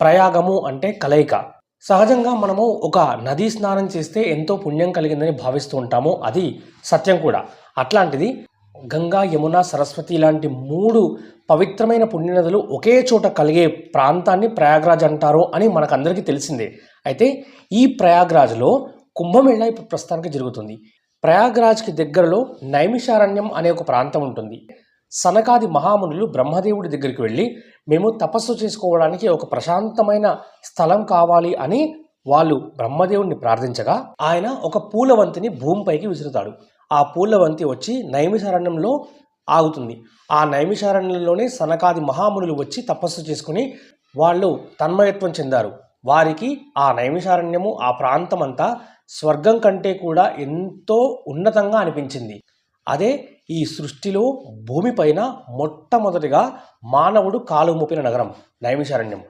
ప్రయాగము అంటే కలయిక. సహజంగా మనము ఒక నదీ స్నానం చేస్తే ఎంతో పుణ్యం కలిగిందని భావిస్తూ ఉంటాము. అది సత్యం కూడా. అట్లాంటిది గంగా యమున సరస్వతి లాంటి మూడు పవిత్రమైన పుణ్యనదులు ఒకే చోట కలిగే ప్రాంతాన్ని ప్రయాగ్రాజ్ అంటారు అని మనకందరికీ తెలిసిందే. అయితే ఈ ప్రయాగ్రాజ్లో కుంభమేళ ఇప్పుడు ప్రస్తుతానికి జరుగుతుంది. ప్రయాగ్రాజ్కి దగ్గరలో నైమిషారణ్యం అనే ఒక ప్రాంతం ఉంటుంది. సనకాది మహామునులు బ్రహ్మదేవుడి దగ్గరికి వెళ్ళి మేము తపస్సు చేసుకోవడానికి ఒక ప్రశాంతమైన స్థలం కావాలి అని వాళ్ళు బ్రహ్మదేవుడిని ప్రార్థించగా ఆయన ఒక పూలవంతిని భూమిపైకి విసురుతాడు. ఆ పూలవంతి వచ్చి నైమిషారణ్యంలో ఆగుతుంది. ఆ నైమిషారణ్యంలోనే సనకాది మహామునులు వచ్చి తపస్సు చేసుకుని వాళ్ళు తన్మయత్వం చెందారు. వారికి ఆ నైమిషారణ్యము ఆ ప్రాంతం అంతా స్వర్గం కంటే కూడా ఎంతో ఉన్నతంగా అనిపించింది. అదే ఈ సృష్టిలో భూమిపైన మొట్టమొదటిగా మానవుడు కాలు మోపిన నగరం నైమిషారణ్యం.